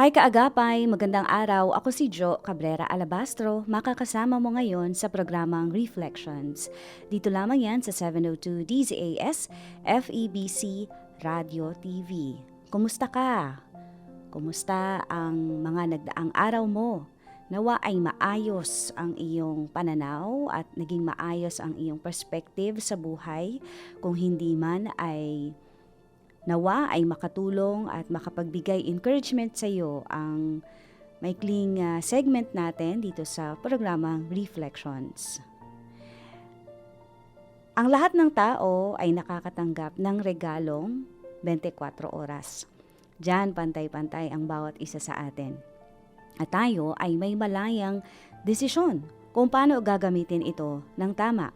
Hi kaagapay, magandang araw. Ako si Jo Cabrera Alabastro. Makakasama mo ngayon sa programang Reflections. Dito lamang yan sa 702 DZAS FEBC Radio TV. Kumusta ka? Kumusta ang mga nagdaang araw mo? Nawa ay maayos ang iyong pananaw at naging maayos ang iyong perspective sa buhay. Kung hindi man ay Nawa ay makatulong at makapagbigay encouragement sa iyo ang maikling uh, segment natin dito sa programang Reflections. Ang lahat ng tao ay nakakatanggap ng regalong 24 oras. Diyan pantay-pantay ang bawat isa sa atin. At tayo ay may malayang desisyon kung paano gagamitin ito ng tama.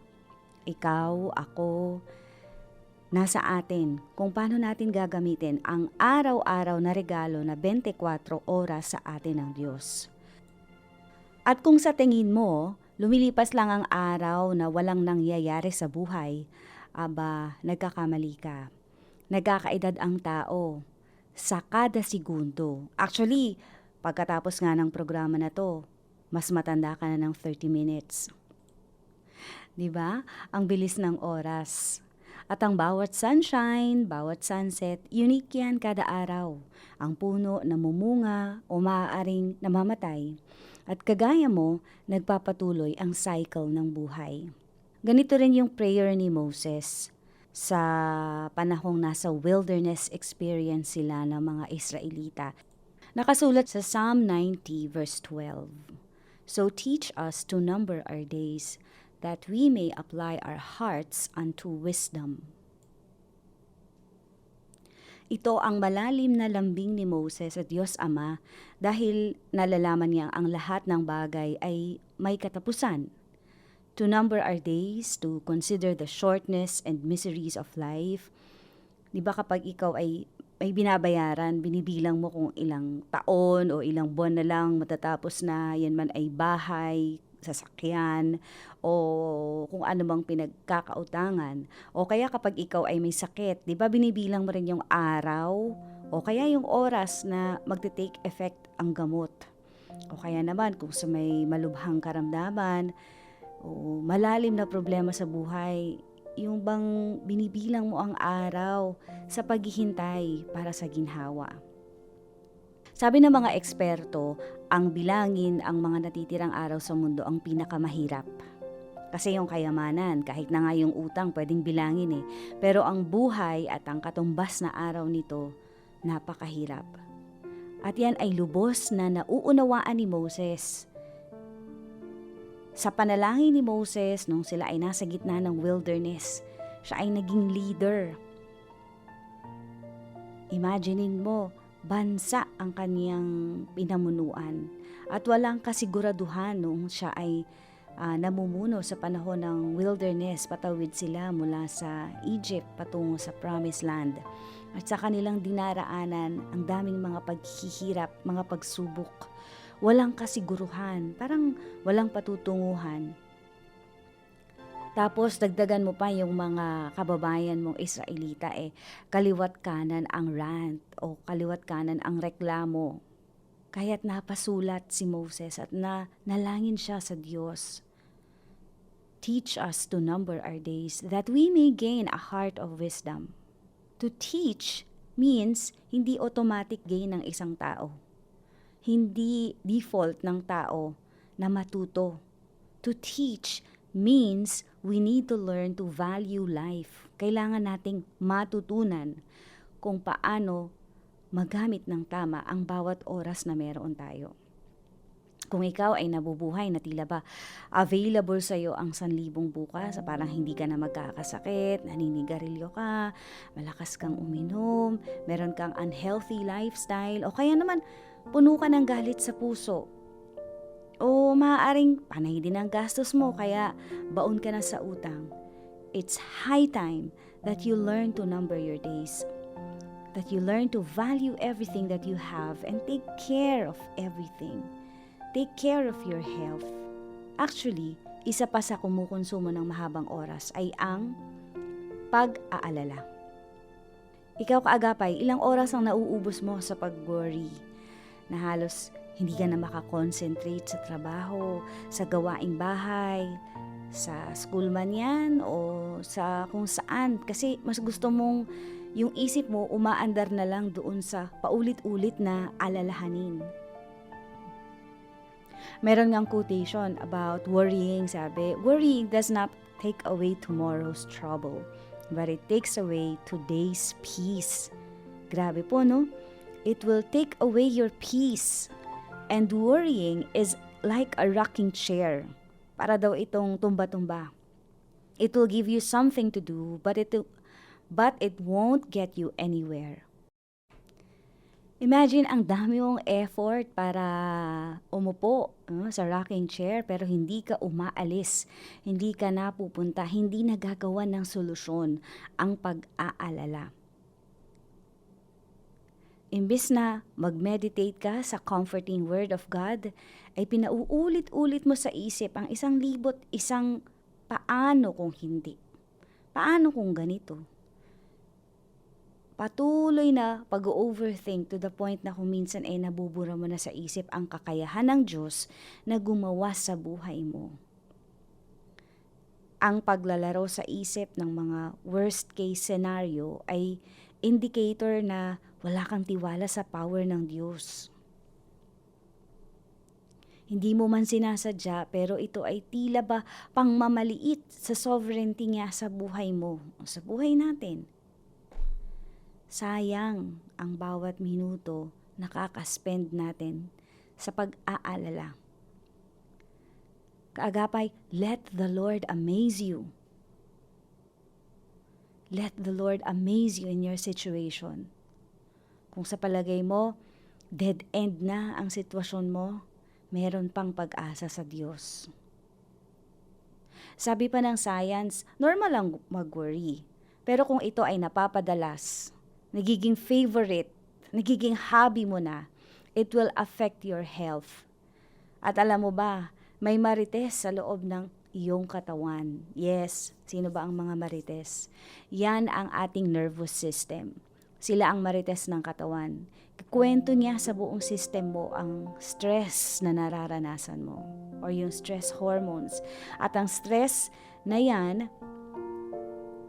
Ikaw, ako, nasa atin kung paano natin gagamitin ang araw-araw na regalo na 24 oras sa atin ng Diyos. At kung sa tingin mo, lumilipas lang ang araw na walang nangyayari sa buhay, aba, nagkakamali ka. Nagkakaedad ang tao sa kada segundo. Actually, pagkatapos nga ng programa na to, mas matanda ka na ng 30 minutes. 'Di ba? Ang bilis ng oras. At ang bawat sunshine, bawat sunset, unique yan kada araw. Ang puno namumunga o maaaring namamatay. At kagaya mo, nagpapatuloy ang cycle ng buhay. Ganito rin yung prayer ni Moses sa panahong nasa wilderness experience sila ng mga Israelita. Nakasulat sa Psalm 90 verse 12. So teach us to number our days that we may apply our hearts unto wisdom. Ito ang malalim na lambing ni Moses sa Diyos Ama dahil nalalaman niya ang lahat ng bagay ay may katapusan. To number our days, to consider the shortness and miseries of life. Di ba kapag ikaw ay may binabayaran, binibilang mo kung ilang taon o ilang buwan na lang matatapos na yan man ay bahay, sasakyan o kung ano bang pinagkakautangan. O kaya kapag ikaw ay may sakit, 'di ba binibilang mo rin yung araw o kaya yung oras na magte-take effect ang gamot. O kaya naman kung sa may malubhang karamdaman o malalim na problema sa buhay, yung bang binibilang mo ang araw sa paghihintay para sa ginhawa. Sabi ng mga eksperto, ang bilangin ang mga natitirang araw sa mundo ang pinakamahirap. Kasi yung kayamanan, kahit na nga yung utang pwedeng bilangin eh. Pero ang buhay at ang katumbas na araw nito, napakahirap. At yan ay lubos na nauunawaan ni Moses. Sa panalangin ni Moses nung sila ay nasa gitna ng wilderness, siya ay naging leader. Imaginein mo, bansa ang kaniyang pinamunuan at walang kasiguraduhan nung siya ay uh, namumuno sa panahon ng wilderness. Patawid sila mula sa Egypt patungo sa Promised Land. At sa kanilang dinaraanan, ang daming mga paghihirap, mga pagsubok. Walang kasiguruhan, parang walang patutunguhan. Tapos dagdagan mo pa yung mga kababayan mong Israelita eh kaliwat kanan ang rant o kaliwat kanan ang reklamo. Kaya't napasulat si Moses at na nalangin siya sa Diyos. Teach us to number our days that we may gain a heart of wisdom. To teach means hindi automatic gain ng isang tao. Hindi default ng tao na matuto. To teach means we need to learn to value life. Kailangan nating matutunan kung paano magamit ng tama ang bawat oras na meron tayo. Kung ikaw ay nabubuhay na tila ba available sa iyo ang sanlibong bukas, parang hindi ka na magkakasakit, naninigarilyo ka, malakas kang uminom, meron kang unhealthy lifestyle, o kaya naman puno ka ng galit sa puso, o maaaring panay din ang gastos mo kaya baon ka na sa utang. It's high time that you learn to number your days, that you learn to value everything that you have and take care of everything. Take care of your health. Actually, isa pa sa kumukonsumo ng mahabang oras ay ang pag-aalala. Ikaw kaagapay, ilang oras ang nauubos mo sa pag-worry na halos hindi ka na makakonsentrate sa trabaho, sa gawaing bahay, sa school man yan o sa kung saan. Kasi mas gusto mong yung isip mo umaandar na lang doon sa paulit-ulit na alalahanin. Meron ngang quotation about worrying, sabi, worrying does not take away tomorrow's trouble, but it takes away today's peace. Grabe po, no? It will take away your peace. And worrying is like a rocking chair. Para daw itong tumba-tumba. It will give you something to do, but it but it won't get you anywhere. Imagine ang dami mong effort para umupo uh, sa rocking chair pero hindi ka umaalis, hindi ka napupunta, hindi nagagawa ng solusyon ang pag-aalala. Imbis na mag-meditate ka sa comforting word of God, ay pinauulit-ulit mo sa isip ang isang libot, isang paano kung hindi. Paano kung ganito? Patuloy na pag-overthink to the point na kung minsan ay nabubura mo na sa isip ang kakayahan ng Diyos na gumawa sa buhay mo. Ang paglalaro sa isip ng mga worst case scenario ay indicator na wala kang tiwala sa power ng Diyos. Hindi mo man sinasadya pero ito ay tila ba pangmamaliit sa sovereignty niya sa buhay mo, sa buhay natin. Sayang ang bawat minuto nakakaspend natin sa pag-aalala. Kaagapay, let the Lord amaze you. Let the Lord amaze you in your situation. Kung sa palagay mo, dead end na ang sitwasyon mo, meron pang pag-asa sa Diyos. Sabi pa ng science, normal lang mag-worry. Pero kung ito ay napapadalas, nagiging favorite, nagiging hobby mo na, it will affect your health. At alam mo ba, may marites sa loob ng iyong katawan. Yes, sino ba ang mga marites? Yan ang ating nervous system. Sila ang marites ng katawan. Kwento niya sa buong system mo ang stress na nararanasan mo or yung stress hormones. At ang stress na yan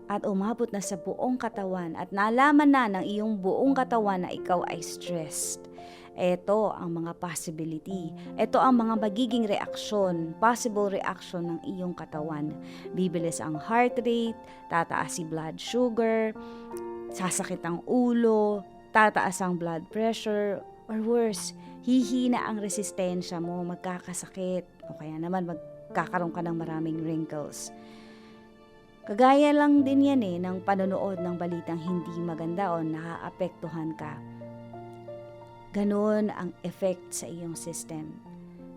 at umabot na sa buong katawan at nalaman na ng iyong buong katawan na ikaw ay stressed. Ito ang mga possibility. Ito ang mga magiging reaksyon, possible reaction ng iyong katawan. Bibilis ang heart rate, tataas si blood sugar, sasakit ang ulo, tataas ang blood pressure, or worse, hihina ang resistensya mo, magkakasakit, o kaya naman magkakaroon ka ng maraming wrinkles. Kagaya lang din yan eh ng panonood ng balitang hindi maganda o naaapektuhan ka. Ganon ang effect sa iyong system.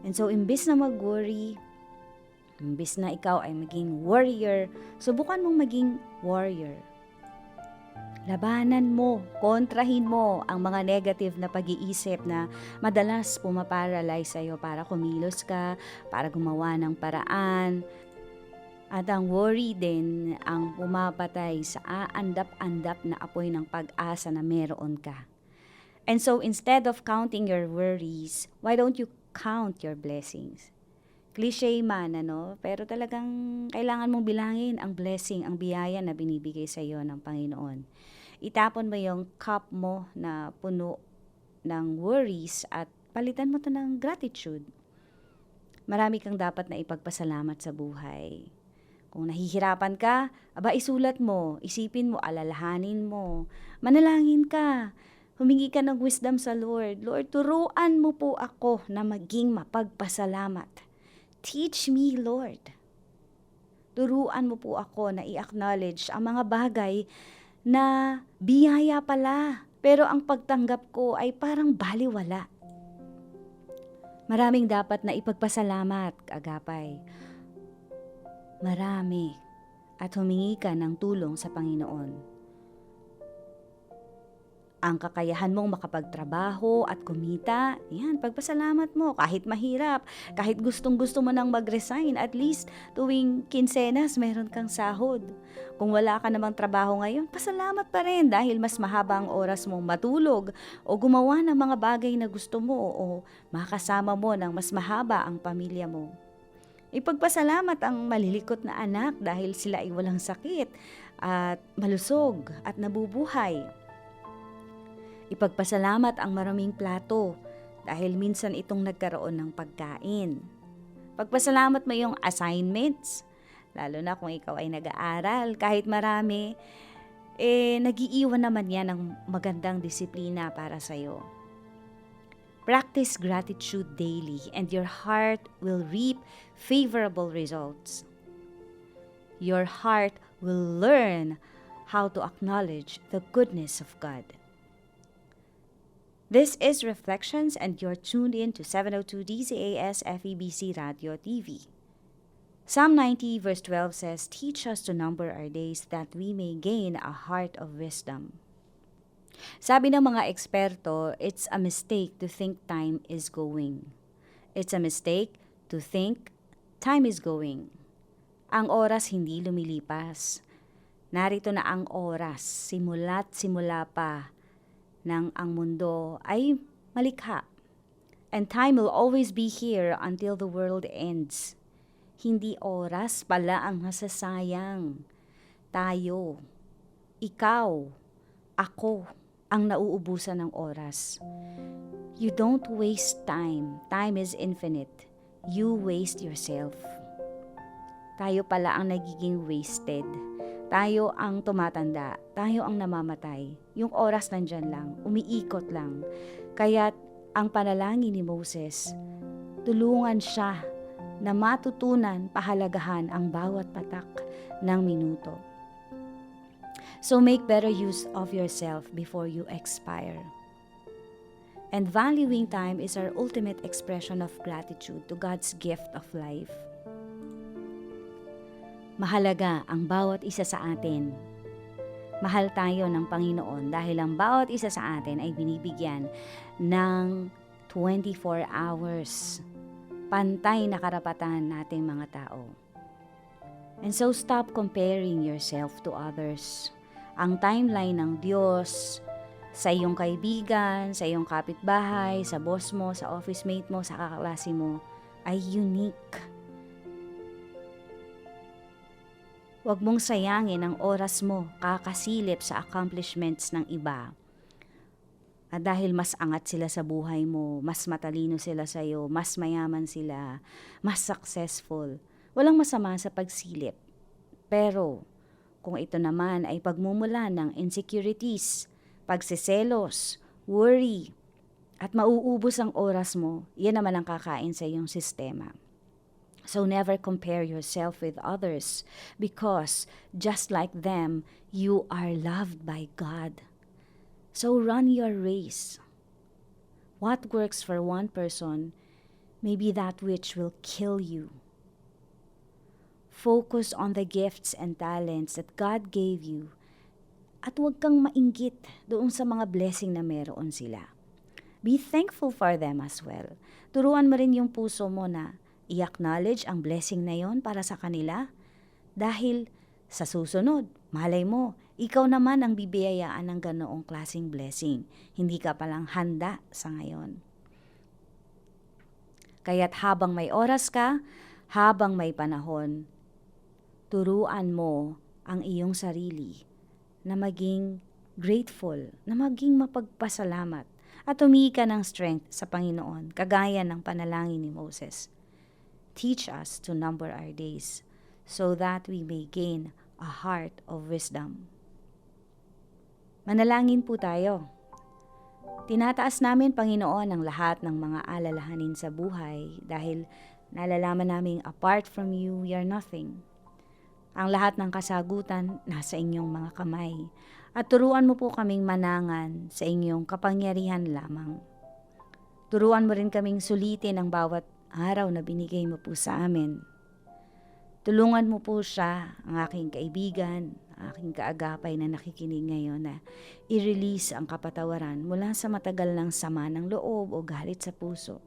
And so, imbis na mag-worry, imbis na ikaw ay maging warrior, subukan mong maging warrior. Labanan mo, kontrahin mo ang mga negative na pag-iisip na madalas pumaparalyze sa'yo para kumilos ka, para gumawa ng paraan, at ang worry din ang pumapatay sa aandap-andap na apoy ng pag-asa na meron ka. And so instead of counting your worries, why don't you count your blessings? Cliche man, ano? Pero talagang kailangan mong bilangin ang blessing, ang biyaya na binibigay sa iyo ng Panginoon. Itapon mo yung cup mo na puno ng worries at palitan mo to ng gratitude. Marami kang dapat na ipagpasalamat sa buhay. Kung nahihirapan ka, aba isulat mo, isipin mo, alalahanin mo, manalangin ka, humingi ka ng wisdom sa Lord. Lord, turuan mo po ako na maging mapagpasalamat. Teach me, Lord. Turuan mo po ako na i-acknowledge ang mga bagay na biyaya pala, pero ang pagtanggap ko ay parang baliwala. Maraming dapat na ipagpasalamat, agapay. Marami. at humingi ka ng tulong sa Panginoon. Ang kakayahan mong makapagtrabaho at kumita, yan, pagpasalamat mo kahit mahirap, kahit gustong gusto mo nang mag-resign, at least tuwing kinsenas meron kang sahod. Kung wala ka namang trabaho ngayon, pasalamat pa rin dahil mas mahaba ang oras mong matulog o gumawa ng mga bagay na gusto mo o makasama mo ng mas mahaba ang pamilya mo. Ipagpasalamat ang malilikot na anak dahil sila ay walang sakit at malusog at nabubuhay. Ipagpasalamat ang maraming plato dahil minsan itong nagkaroon ng pagkain. Pagpasalamat mo yung assignments, lalo na kung ikaw ay nag-aaral, kahit marami, eh nagiiwan naman yan ng magandang disiplina para sa'yo. Practice gratitude daily and your heart will reap favorable results. Your heart will learn how to acknowledge the goodness of God. This is Reflections, and you're tuned in to 702 DCAS FEBC Radio TV. Psalm 90, verse 12 says, Teach us to number our days that we may gain a heart of wisdom. Sabi ng mga eksperto, it's a mistake to think time is going. It's a mistake to think time is going. Ang oras hindi lumilipas. Narito na ang oras, simula't simula pa ng ang mundo ay malikha. And time will always be here until the world ends. Hindi oras pala ang nasasayang. Tayo, ikaw, ako, ang nauubusan ng oras. You don't waste time. Time is infinite. You waste yourself. Tayo pala ang nagiging wasted. Tayo ang tumatanda. Tayo ang namamatay. Yung oras nandyan lang. Umiikot lang. Kaya ang panalangin ni Moses, tulungan siya na matutunan pahalagahan ang bawat patak ng minuto. So make better use of yourself before you expire. And valuing time is our ultimate expression of gratitude to God's gift of life. Mahalaga ang bawat isa sa atin. Mahal tayo ng Panginoon dahil ang bawat isa sa atin ay binibigyan ng 24 hours. Pantay na karapatan nating mga tao. And so stop comparing yourself to others. Ang timeline ng Diyos sa iyong kaibigan, sa iyong kapitbahay, sa boss mo, sa office mate mo, sa kaklase mo ay unique Huwag mong sayangin ang oras mo kakasilip sa accomplishments ng iba. At dahil mas angat sila sa buhay mo, mas matalino sila sa iyo, mas mayaman sila, mas successful, walang masama sa pagsilip. Pero kung ito naman ay pagmumula ng insecurities, pagsiselos, worry, at mauubos ang oras mo, yan naman ang kakain sa iyong sistema. So never compare yourself with others because just like them, you are loved by God. So run your race. What works for one person may be that which will kill you. Focus on the gifts and talents that God gave you at huwag kang mainggit doon sa mga blessing na meron sila. Be thankful for them as well. Turuan mo rin yung puso mo na i-acknowledge ang blessing na yon para sa kanila dahil sa susunod, malay mo, ikaw naman ang bibiyayaan ng ganoong klasing blessing. Hindi ka palang handa sa ngayon. Kaya't habang may oras ka, habang may panahon, turuan mo ang iyong sarili na maging grateful, na maging mapagpasalamat at humika ng strength sa Panginoon, kagaya ng panalangin ni Moses. Teach us to number our days so that we may gain a heart of wisdom. Manalangin po tayo. Tinataas namin, Panginoon, ang lahat ng mga alalahanin sa buhay dahil nalalaman namin apart from you, we are nothing. Ang lahat ng kasagutan nasa inyong mga kamay at turuan mo po kaming manangan sa inyong kapangyarihan lamang. Turuan mo rin kaming sulitin ang bawat araw na binigay mo po sa amin. Tulungan mo po siya, ang aking kaibigan, aking kaagapay na nakikinig ngayon na i-release ang kapatawaran mula sa matagal ng sama ng loob o galit sa puso.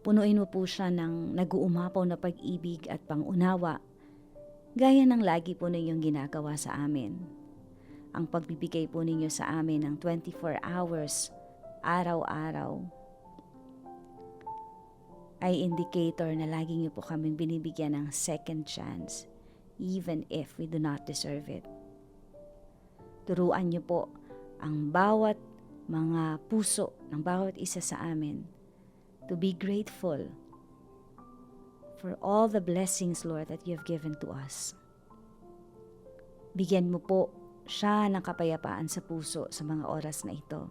Punuin mo po siya ng nag-uumapaw na pag-ibig at pangunawa, gaya ng lagi po ninyong ginagawa sa amin. Ang pagbibigay po ninyo sa amin ng 24 hours, araw-araw, ay indicator na lagi niyo po kami binibigyan ng second chance even if we do not deserve it. Turuan niyo po ang bawat mga puso ng bawat isa sa amin to be grateful for all the blessings, Lord, that you have given to us. Bigyan mo po siya ng kapayapaan sa puso sa mga oras na ito.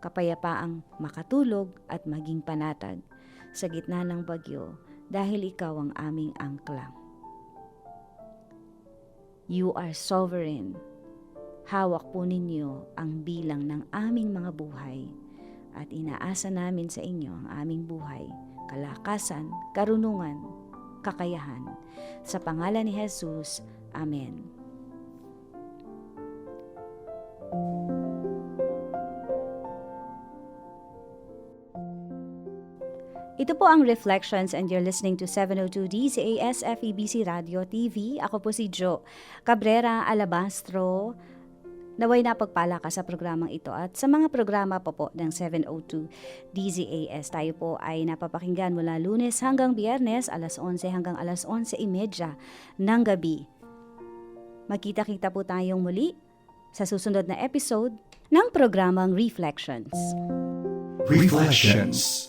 Kapayapaang makatulog at maging panatag sa gitna ng bagyo dahil ikaw ang aming angkla. You are sovereign. Hawak po ninyo ang bilang ng aming mga buhay at inaasa namin sa inyo ang aming buhay, kalakasan, karunungan, kakayahan. Sa pangalan ni Jesus, Amen. Ito po ang Reflections and you're listening to 702 DCAS FEBC Radio TV. Ako po si Jo Cabrera Alabastro. Naway napagpala ka sa programang ito at sa mga programa po po ng 702 DZAS. Tayo po ay napapakinggan mula lunes hanggang biyernes alas 11 hanggang alas 11.30 ng gabi. Magkita-kita po tayong muli sa susunod na episode ng programang Reflections. Reflections.